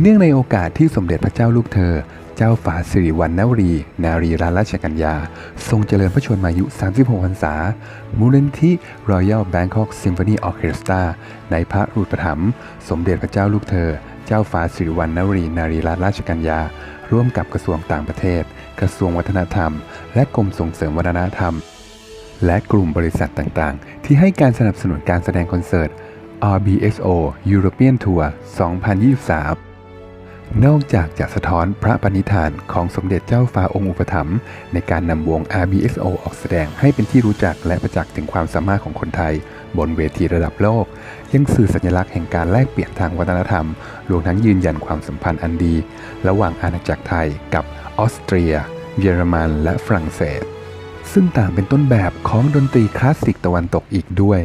เนื่องในโอกาสที่สมเด็จพระเจ้าลูกเธอ เจ้าฟ้าสิริวัณณวรี นารีรัตนราชกัญญา ทรงเจริญพระชนมายุ 36 พรรษา มูลนิธิ Royal Bangkok Symphony Orchestra ในพระอุปถัมภ์สมเด็จพระเจ้าลูกเธอ เจ้าฟ้าสิริวัณณวรี นารีรัตนราชกัญญา ร่วมกับกระทรวงต่างประเทศ กระทรวงวัฒนธรรม และกรมส่งเสริมวัฒนธรรม และกลุ่มบริษัทต่างๆ ที่ให้การสนับสนุนการแสดงคอนเสิร์ต RBSO European Tour 2023 นอกจากจะสะท้อนพระปณิธานของสมเด็จเจ้าฟ้าองค์อุปถัมภ์ในการนำวง RBSO ออกแสดงให้เป็นที่รู้จักและประจักษ์ถึงความสามารถของคนไทย บนเวทีระดับโลก ยังสื่อสัญลักษณ์แห่งการแลกเปลี่ยนทางวัฒนธรรม รวมทั้งยืนยันความสัมพันธ์อันดี ระหว่างอาณาจักรไทยกับออสเตรีย เยอรมัน และฝรั่งเศส ซึ่งต่างเป็นต้นแบบของดนตรีคลาสสิกตะวันตกอีกด้วย